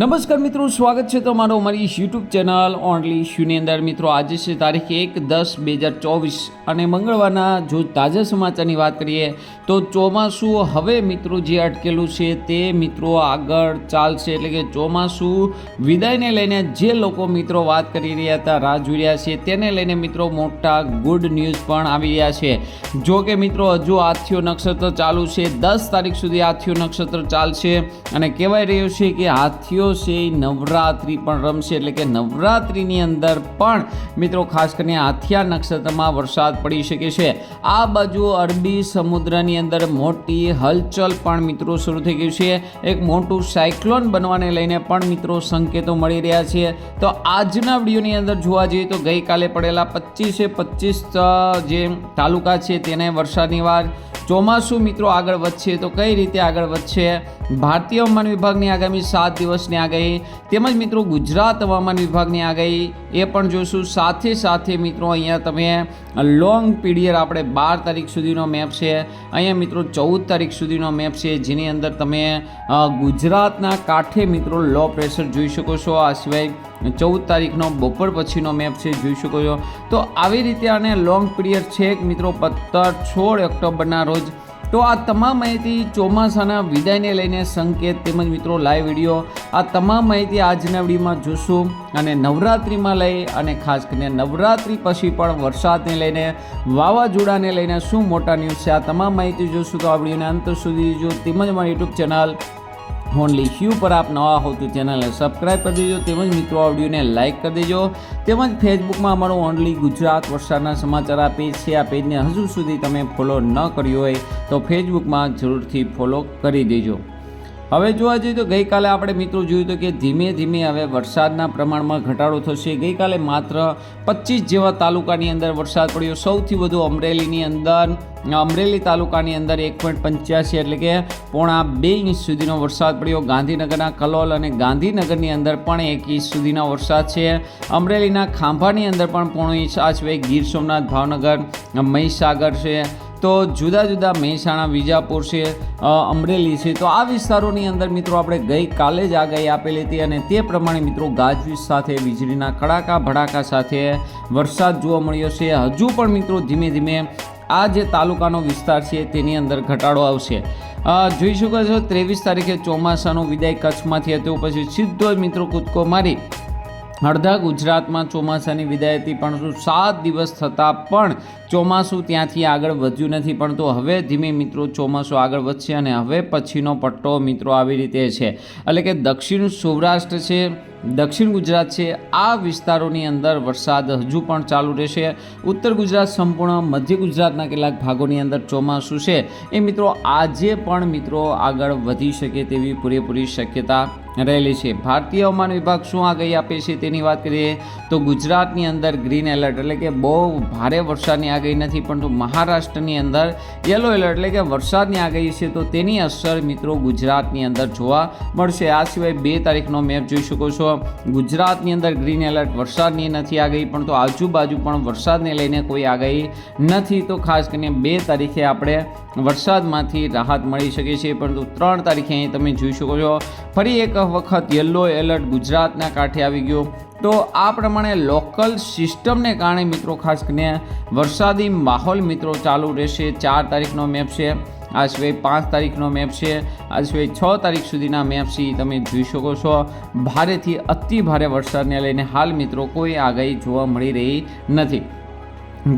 નમસ્કાર મિત્રો, સ્વાગત છે તમારો અમારી યુટ્યુબ ચેનલ ઓનલી શ્યુની અંદર. મિત્રો, આજે છે તારીખ એક દસ બે હજાર ચોવીસ અને મંગળવારના જો તાજા સમાચારની વાત કરીએ તો ચોમાસું હવે મિત્રો જે અટકેલું છે તે મિત્રો આગળ ચાલશે. એટલે કે ચોમાસું વિદાયને લઈને જે લોકો મિત્રો વાત કરી રહ્યા હતા, રાહ જોઈ રહ્યા છે, તેને લઈને મિત્રો મોટા ગુડ ન્યૂઝ પણ આવી રહ્યા છે. જો કે મિત્રો, હજુ આથિયો નક્ષત્ર ચાલુ છે. દસ તારીખ સુધી આથિયો નક્ષત્ર ચાલશે અને કહેવાય રહ્યું છે કે હાથીઓ છે નવરાત્રિ પણ રમશે, એટલે કે નવરાત્રિની અંદર પણ મિત્રો ખાસ કરીને આથિયા નક્ષત્રમાં વરસાદ પડી શકે છે. આ બાજુ અરબી સમુદ્રની અંદર મોટી હલચલ પણ મિત્રો શરૂ થઈ ગયું છે. એક મોટું સાયક્લોન બનવાને લઈને પણ મિત્રો સંકેતો મળી રહ્યા છે. તો આજના વિડીયોની અંદર જોવા જઈએ તો ગઈકાલે પડેલા પચીસે પચીસ જે તાલુકા છે તેને વરસાદની વાર ચોમાસું મિત્રો આગળ વધશે તો કઈ રીતે આગળ વધશે? ભારતીય હવામાન વિભાગની આગામી સાત દિવસની આગાહી તેમજ મિત્રો ગુજરાત હવામાન વિભાગની આગાહી એ પણ જોઈશું. સાથે સાથે મિત્રો અહીંયા તમે લોંગ પીરિયડ આપણે બાર તારીખ સુધીનો મેપ છે. અહીંયા મિત્રો ચૌદ તારીખ સુધીનો મેપ છે. જેની અંદર તમે ગુજરાતના કાંઠે મિત્રો લો પ્રેશર જોઈ શકો છો. આ સિવાય ચૌદ તારીખનો બપોર પછીનો મેપ છે, જોઈ શકો છો. તો આવી રીતે આને લોંગ પીરિયડ છે મિત્રો પત્તર સોળ ઓક્ટોબરના રોજ. તો આ તમામ માહિતી ચોમાસાના વિદાયને લઈને સંકેત તેમજ મિત્રો લાઈવ વીડિયો આ તમામ માહિતી આજના વિડીયોમાં જોશું અને નવરાત્રિમાં લઈ અને ખાસ કરીને નવરાત્રિ પછી પણ વરસાદને લઈને, વાવાઝોડાને લઈને શું મોટા ન્યૂઝ છે, આ તમામ માહિતી જોશું. તો આ વિડીયોને અંત સુધી જો તેમજ મારી યુટ્યુબ ચેનલ ઓનલી શ્યુ પર આપ નવા હો તો ચેનલને સબસ્ક્રાઈબ કરી દેજો. તેમજ મિત્રો, આ લાઇક કરી દેજો. તેમજ ફેસબુકમાં અમારો ઓનલી ગુજરાત વરસાદના સમાચાર આ પેજ છે. આ પેજને હજુ સુધી તમે ફોલો ન કર્યો હોય તો ફેસબુકમાં જરૂરથી ફોલો કરી દેજો. હવે જોવા જઈએ તો ગઈકાલે આપણે મિત્રો જોયું તો કે ધીમે ધીમે હવે વરસાદના પ્રમાણમાં ઘટાડો થશે. ગઈકાલે માત્ર પચીસ જેવા તાલુકાની અંદર વરસાદ પડ્યો. સૌથી વધુ અમરેલીની અંદર, અમરેલી તાલુકાની અંદર એક પોઈન્ટ પંચ્યાસી એટલે કે પોણા બે ઇંચ સુધીનો વરસાદ પડ્યો. ગાંધીનગરના કલોલ અને ગાંધીનગરની અંદર પણ એક ઇંચ સુધીનો વરસાદ છે. અમરેલીના ખાંભાની અંદર પણ પોણો ઇંચ. આ સિવાય ગીર સોમનાથ, ભાવનગર, મહીસાગર છે. તો જુદા જુદા મહેસાણા, વિજાપુર છે અમરેલી છે. તો આ વિસ્તારોની અંદર મિત્રો આપણે ગઈકાલે જ આગાહી આપેલી હતી અને તે પ્રમાણે મિત્રો ગાજવીજ સાથે, વીજળીના કડાકા ભડાકા સાથે વરસાદ જોવા મળ્યો છે. હજુ પણ મિત્રો ધીમે ધીમે આ જે તાલુકાનો વિસ્તાર છે તેની અંદર ઘટાડો આવશે. જોઈ શકો છો, ત્રેવીસ તારીખે ચોમાસાનો વિદાય કચ્છમાંથી હતો. પછી સીધો જ મિત્રો કૂદકો મારી અડધા ગુજરાતમાં ચોમાસાની વિદાયથી પણ શું સાત દિવસ થતાં પણ ચોમાસું ત્યાંથી આગળ વધ્યું નથી પણ તો હવે ધીમે મિત્રો ચોમાસું આગળ વધશે અને હવે પછીનો પટ્ટો મિત્રો આવી રીતે છે. એટલે કે દક્ષિણ સૌરાષ્ટ્ર છે દક્ષિણ ગુજરાત છે. આ વિસ્તારોની અંદર વરસાદ હજુ પણ ચાલુ રહેશે. ઉત્તર ગુજરાત સંપૂર્ણ, મધ્ય ગુજરાતના કેટલાક ભાગોની અંદર ચોમાસું છે. એ મિત્રો આજે પણ મિત્રો આગળ વધી શકે તેવી પૂરેપૂરી શક્યતા રહેલી છે. ભારતીય હવામાન વિભાગ શું આગાહી આપે છે તેની વાત કરીએ તો ગુજરાતની અંદર ગ્રીન એલર્ટ એટલે કે બહુ ભારે વરસાદની આગાહી નથી, પરંતુ મહારાષ્ટ્રની અંદર યલો એલર્ટ એટલે કે વરસાદની આગાહી છે તો તેની અસર મિત્રો ગુજરાતની અંદર જોવા મળશે. આ સિવાય બે તારીખનો મેપ જોઈ શકો છો. ગુજરાતની અંદર ગ્રીન એલર્ટ વરસાદની નથી આગાહી પણ તો આજુબાજુ પણ વરસાદને લઈને કોઈ આગાહી નથી. તો ખાસ કરીને બે તારીખે આપણે વરસાદમાંથી રાહત મળી શકે છે, પરંતુ ત્રણ તારીખે અહીં તમે જોઈ શકો છો. ફરી એક વખત યલો એલર્ટ ગુજરાતના કાંઠે આવી ગયો. તો આ પ્રમાણે લોકલ સિસ્ટમને કારણે મિત્રો ખાસ કરીને વરસાદી માહોલ મિત્રો ચાલુ રહેશે. ચાર તારીખનો મેપ છે. આ સિવાય પાંચ તારીખનો મેપ છે. આ સિવાય છ તારીખ સુધીના મેપ છે તમે જોઈ શકો છો. ભારેથી અતિ ભારે વરસાદને લઈને હાલ મિત્રો કોઈ આગાહી જોવા મળી રહી નથી.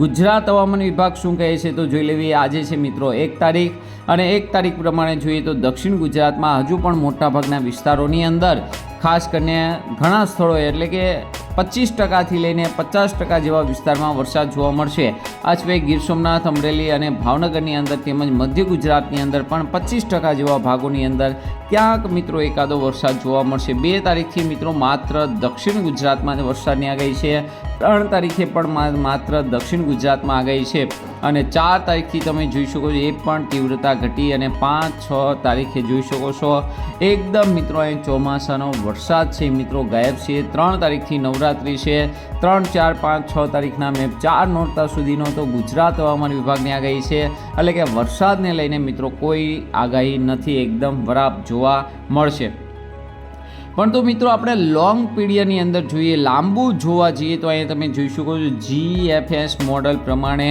ગુજરાત હવામાન વિભાગ શું કહે છે તો જોઈ લેવી, આજે છે મિત્રો એક તારીખ. અને એક તારીખ પ્રમાણે જોઈએ તો દક્ષિણ ગુજરાતમાં હજુ પણ મોટાભાગના વિસ્તારોની અંદર, ખાસ કરીને ઘણા સ્થળોએ, એટલે કે પચીસ ટકાથી લઈને પચાસ ટકા જેવા વિસ્તારમાં વરસાદ જોવા મળશે. આ સિવાય ગીર સોમનાથ, અમરેલી અને ભાવનગરની અંદર તેમજ મધ્ય ગુજરાતની અંદર પણ પચીસ ટકા જેવા ભાગોની અંદર ક્યાંક મિત્રો એકાદો વરસાદ જોવા મળશે. બે તારીખથી મિત્રો માત્ર દક્ષિણ ગુજરાતમાં વરસાદની આગાહી છે. ત્રણ તારીખે પણ માત્ર દક્ષિણ ગુજરાતમાં આગાહી છે. અને ચાર તારીખથી તમે જોઈ શકો છો, એ પણ તીવ્રતા ઘટી અને પાંચ, છ તારીખે જોઈ શકો છો. એકદમ મિત્રો, અહીં ચોમાસાનો વરસાદ છે. મિત્રો, ગાયબ છે ત્રણ તારીખથી નવરાત્રિ છે. ત્રણ, ચાર, પાંચ, છ તારીખના મેં ચાર નોરતા સુધીનો તો ગુજરાત હવામાન વિભાગની આગાહી છે. એટલે કે વરસાદને લઈને મિત્રો કોઈ આગાહી નથી. એકદમ વરાપ જોવા મળશે. પણ તો મિત્રો આપણે લોંગ પીરિયડની અંદર જોઈએ, લાંબુ જોવા જઈએ તો અહીંયા તમે જોઈ શકો છો જી એફ એસ મોડલ પ્રમાણે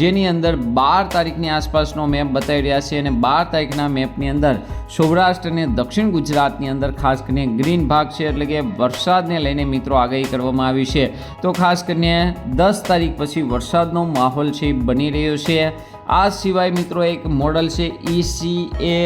જેની અંદર બાર તારીખની આસપાસનો મેપ બતાવી રહ્યા છે અને બાર તારીખના મેપની અંદર સૌરાષ્ટ્ર અને દક્ષિણ ગુજરાતની અંદર ખાસ કરીને ગ્રીન ભાગ છે એટલે કે વરસાદને લઈને મિત્રો આગાહી કરવામાં આવી છે. તો ખાસ કરીને દસ તારીખ પછી વરસાદનો માહોલ છે બની રહ્યો છે. આ સિવાય મિત્રો એક મોડલ છે E સી એ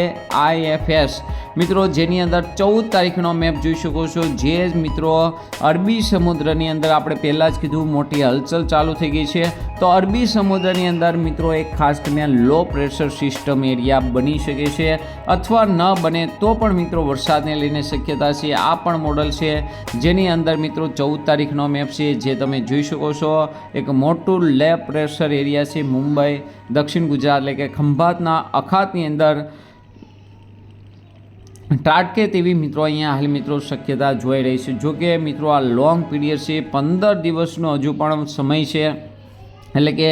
આઈએફએસ મિત્રો, જેની અંદર ચૌદ તારીખનો મેપ જોઈ શકો છો. જે મિત્રો, અરબી સમુદ્રની અંદર આપણે પહેલાં જ કીધું, મોટી હલચલ ચાલુ થઈ ગઈ છે. તો અરબી સમુદ્રની અંદર મિત્રો, એક ખાસ કરીને લો પ્રેશર સિસ્ટમ એરિયા બની શકે છે. અથવા ન બને તો પણ મિત્રો, વરસાદને લઈને શક્યતા છે. આ પણ મોડલ છે. જેની અંદર મિત્રો, ચૌદ તારીખનો મેપ છે, જે તમે જોઈ શકો છો. એક મોટું લે પ્રેશર એરિયા છે મુંબઈ, દક્ષિણ ગુજરાત, એટલે કે ખંભાતના અખાતની અંદર ત્રાટકે તેવી મિત્રો અહીંયા હાલ મિત્રો શક્યતા જોઈ રહી છે. જો કે મિત્રો આ લોંગ પીરિયડ છે, પંદર દિવસનો હજુ પણ સમય છે. એટલે કે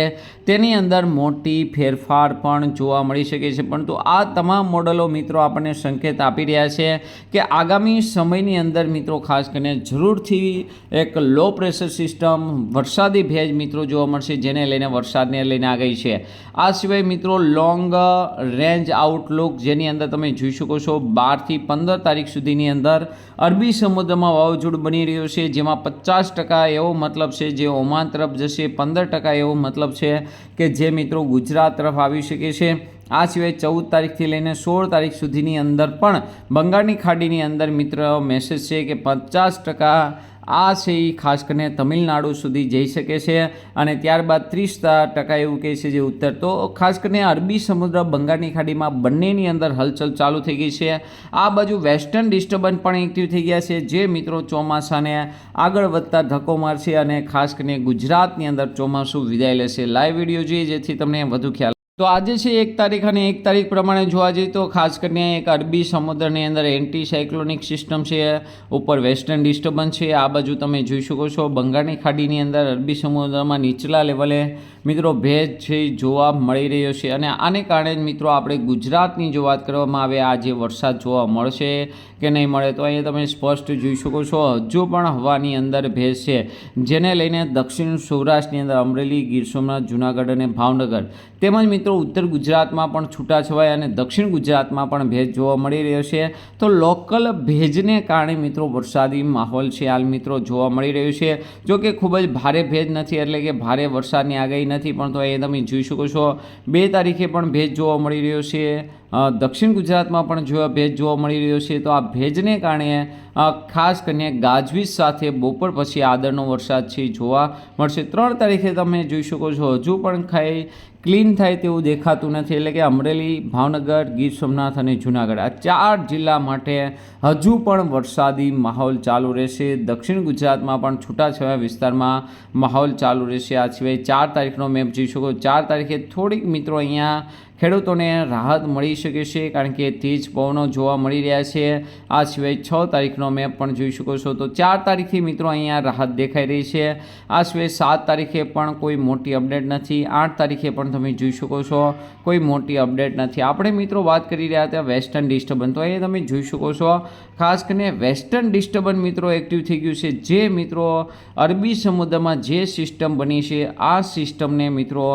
તેની અંદર મોટી ફેરફાર પણ જોવા મળી શકે છે. પરંતુ આ તમામ મોડલો મિત્રો આપણને સંકેત આપી રહ્યા છે કે આગામી સમયની અંદર મિત્રો ખાસ કરીને જરૂરથી એક લો પ્રેશર સિસ્ટમ વરસાદી ભેજ મિત્રો જોવા મળશે જેને લઈને વરસાદને લઈને આગળ છે. આ સિવાય મિત્રો લોંગ રેન્જ આઉટલુક જેની અંદર તમે જોઈ શકો છો બારથી પંદર તારીખ સુધીની અંદર અરબી સમુદ્રમાં વાવાઝોડું બની રહ્યું છે, જેમાં પચાસ ટકા એવો મતલબ છે જે ઓમાન તરફ જશે, પંદર ટકા એવો મતલબ છે કે જે મિત્રો ગુજરાત તરફ આવી શકે છે, આ સિવાય ચૌદ તારીખથી લઈને સોળ તારીખ સુધીની અંદર પણ બંગાળની ખાડીની અંદર મિત્ર મેસેજ છે કે પચાસ ટકા આ છે એ ખાસ કરીને તમિલનાડુ સુધી જઈ શકે છે અને ત્યારબાદ ત્રીસ ટકા એવું કહે છે જે ઉત્તર. તો ખાસ કરીને અરબી સમુદ્ર બંગાળની ખાડીમાં બંનેની અંદર હલચલ ચાલુ થઈ ગઈ છે. આ બાજુ વેસ્ટર્ન ડિસ્ટર્બન્સ પણ એક્ટિવ થઈ ગયા છે. જે મિત્રો ચોમાસાને આગળ વધતા ધક્કો મારશે અને ખાસ કરીને ગુજરાતની અંદર ચોમાસું વિદાય લેશે. લાઈવ વીડિયો જોઈએ જેથી તમને વધુ ખ્યાલ તો આજે છે એક તારીખ અને એક તારીખ પ્રમાણે જોવા જઈએ તો ખાસ કરીને એક અરબી સમુદ્રની અંદર એન્ટી સાયક્લોનિક સિસ્ટમ છે, ઉપર વેસ્ટર્ન ડિસ્ટર્બન્સ છે. આ બાજુ તમે જોઈ શકો છો. બંગાળની ખાડીની અંદર અરબી સમુદ્રમાં નીચલા લેવલે મિત્રો ભેજ છે, જોવા મળી રહ્યો છે અને આને કારણે જ મિત્રો આપણે ગુજરાતની જો વાત કરવામાં આવે આજે વરસાદ જોવા મળશે કે નહીં મળે, તો અહીંયા તમે સ્પષ્ટ જોઈ શકો છો. હજુ પણ હવાની અંદર ભેજ છે, જેને લઈને દક્ષિણ સૌરાષ્ટ્રની અંદર અમરેલી, ગીર સોમનાથ, જુનાગઢ અને ભાવનગર તેમજ મિત્રો ઉત્તર ગુજરાતમાં પણ છૂટાછવાયા અને દક્ષિણ ગુજરાતમાં પણ ભેજ જોવા મળી રહ્યો છે. તો લોકલ ભેજને કારણે મિત્રો વરસાદી માહોલ છે, હાલ મિત્રો જોવા મળી રહ્યો છે. જો કે ખૂબ જ ભારે ભેજ નથી, એટલે કે ભારે વરસાદની આગાહી નથી, પણ તો એ તમે જોઈ શકો છો. બે તારીખે પણ ભેજ જોવા મળી રહ્યો છે. દક્ષિણ ગુજરાતમાં પણ જોવા ભેજ જોવા મળી રહ્યો છે, તો આ ભેજને કારણે ખાસ કરીને ગાજવીજ સાથે બપોર પછી આદરનો વરસાદ છે જોવા મળશે. ત્રણ તારીખે તમે જોઈ શકો છો, હજુ પણ ખાઈ ક્લીન થાય તેવું દેખાતું નથી. એટલે કે અમરેલી, ભાવનગર, ગીર સોમનાથ અને જુનાગઢ આ ચાર જિલ્લા માટે હજુ પણ વરસાદી માહોલ ચાલુ રહેશે. દક્ષિણ ગુજરાતમાં પણ છૂટાછવાયા વિસ્તારમાં માહોલ ચાલુ રહેશે. આ સિવાય ચાર તારીખનો મેપ જોઈ શકો. ચાર તારીખે થોડીક મિત્રો અહીંયા ખેડૂતોને રાહત મળી શકે છે, કારણ કે તેજ પવનો જોવા મળી રહ્યા છે. આ સિવાય છ તારીખનો મેપ પણ જોઈ શકો છો. તો ચાર તારીખથી મિત્રો અહીંયા રાહત દેખાઈ રહી છે. આ સિવાય સાત તારીખે પણ કોઈ મોટી અપડેટ નથી. આઠ તારીખે પણ તમે જોઈ શકો છો, કોઈ મોટી અપડેટ નથી. આપણે મિત્રો વાત કરી રહ્યા હતા વેસ્ટર્ન ડિસ્ટર્બન્સ તો એ તમે જોઈ શકો છો, ખાસ કરીને વેસ્ટર્ન ડિસ્ટર્બન્સ મિત્રો એક્ટિવ થઈ ગયું છે. જે મિત્રો અરબી સમુદ્રમાં જે સિસ્ટમ બની છે, આ સિસ્ટમને મિત્રો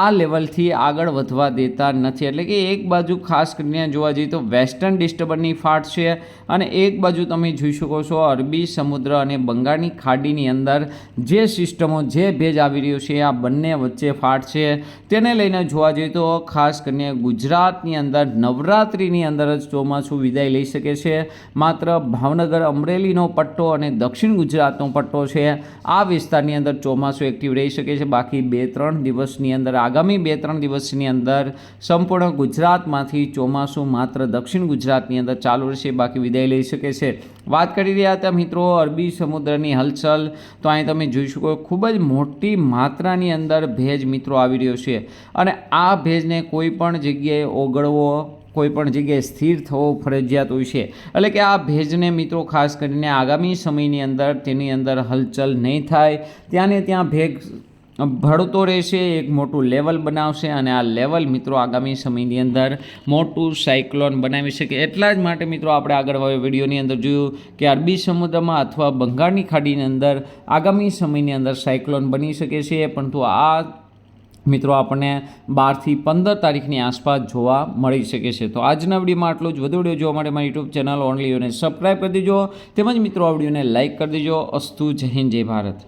આ લેવલથી આગળ વધવા દેતા નથી. એટલે કે એક બાજુ ખાસ કરીને જોવા જઈએ તો વેસ્ટર્ન ડિસ્ટર્બન્સની ફાટ છે અને એક બાજુ તમે જોઈ શકો છો અરબી સમુદ્ર અને બંગાળની ખાડીની અંદર જે સિસ્ટમો, જે ભેજ આવી રહ્યો છે, આ બંને વચ્ચે ફાટ છે. તેને લઈને જોવા જઈએ તો ખાસ કરીને ગુજરાતની અંદર નવરાત્રિની અંદર જ ચોમાસું વિદાય લઈ શકે છે. માત્ર ભાવનગર અમરેલીનો પટ્ટો અને દક્ષિણ ગુજરાતનો પટ્ટો છે. આ વિસ્તારની અંદર ચોમાસું એક્ટિવ રહી શકે છે. બાકી બે ત્રણ દિવસની અંદર, આગામી બે ત્રણ દિવસની અંદર સંપૂર્ણ ગુજરાતમાંથી ચોમાસું માત્ર દક્ષિણ ગુજરાતની અંદર ચાલુ રહેશે, બાકી વિદાય લઈ શકે છે. વાત કરી રહ્યા હતા મિત્રો અરબી સમુદ્રની હલચલ, તો અહીં તમે જોઈ શકો ખૂબ જ મોટી માત્રાની અંદર ભેજ મિત્રો આવી રહ્યો છે. અને આ ભેજને કોઈ પણ જગ્યાએ ઓગળવો, કોઈ પણ જગ્યાએ સ્થિર થવો ફરજિયાત હોય છે. એટલે કે આ ભેજને મિત્રો ખાસ કરીને આગામી સમયની અંદર તેની અંદર હલચલ નહીં થાય. ત્યાંને ત્યાં ભેજ ભળતો રહેશે, એક મોટું લેવલ બનાવશે અને આ લેવલ મિત્રો આગામી સમયની અંદર મોટું સાયક્લોન બનાવી શકે. એટલા જ માટે મિત્રો આપણે આગળ વિડીયોની અંદર જોયું કે અરબી સમુદ્રમાં અથવા બંગાળની ખાડીની અંદર આગામી સમયની અંદર સાયક્લોન બની શકે છે. પરંતુ આ મિત્રો આપણને બારથી પંદર તારીખની આસપાસ જોવા મળી શકે છે. તો આજના વિડીયોમાં આટલું જ. વધુ વીડિયો જોવા માટે મારી યુટ્યુબ ચેનલ ઓનલીઓને સબસ્ક્રાઈબ કરી દેજો. તેમજ મિત્રો આ વિડીયોને લાઇક કરી દેજો. અસ્તુ જય હિન્દ, જય ભારત.